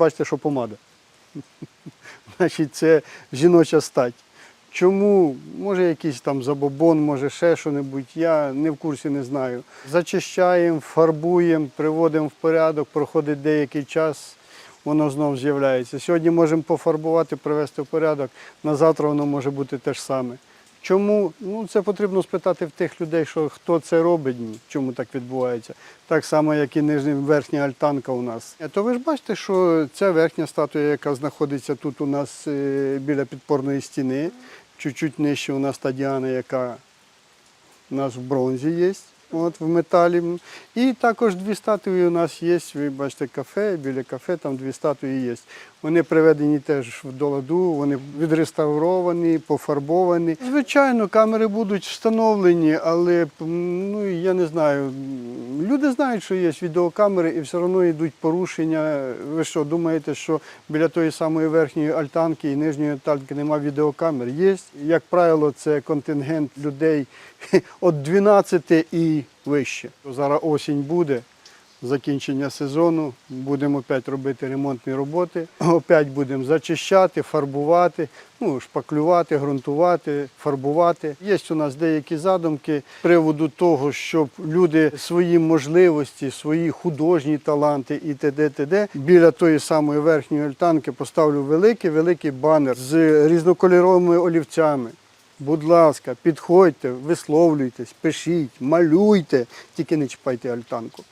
бачите, що помада. Значить, це жіноча стать. Чому? Може якийсь там забобон, може ще що-небудь, я не в курсі не знаю. Зачищаємо, фарбуємо, приводимо в порядок, проходить деякий час, воно знов з'являється. Сьогодні можемо пофарбувати, привести в порядок, на завтра воно може бути те ж саме. Чому? Ну, це потрібно спитати в тих людей, що хто це робить, чому так відбувається. Так само, як і нижня верхня альтанка у нас. Е, То ви ж бачите, що ця верхня статуя, яка знаходиться тут у нас е, біля підпорної стіни, чуть-чуть нижче у нас та Діана, яка у нас в бронзі є, от, в металі. І також дві статуї у нас є. Ви бачите, кафе, біля кафе там дві статуї є. Вони приведені теж до ладу, вони відреставровані, пофарбовані. Звичайно, камери будуть встановлені, але ну, я не знаю. Люди знають, що є відеокамери, і все одно йдуть порушення. Ви що, думаєте, що біля тої самої верхньої альтанки і нижньої альтанки немає відеокамер? Є. Як правило, це контингент людей від 12 і вище. Зараз осінь буде закінчення сезону, будемо опять робити ремонтні роботи, опять будемо зачищати, фарбувати, ну, шпаклювати, ґрунтувати, фарбувати. Є у нас деякі задумки з приводу того, щоб люди свої можливості, свої художні таланти і т.д. т.д. біля тої самої верхньої альтанки поставлю великий великий банер з різнокольоровими олівцями. Будь ласка, підходьте, висловлюйтесь, пишіть, малюйте, тільки не чіпайте альтанку.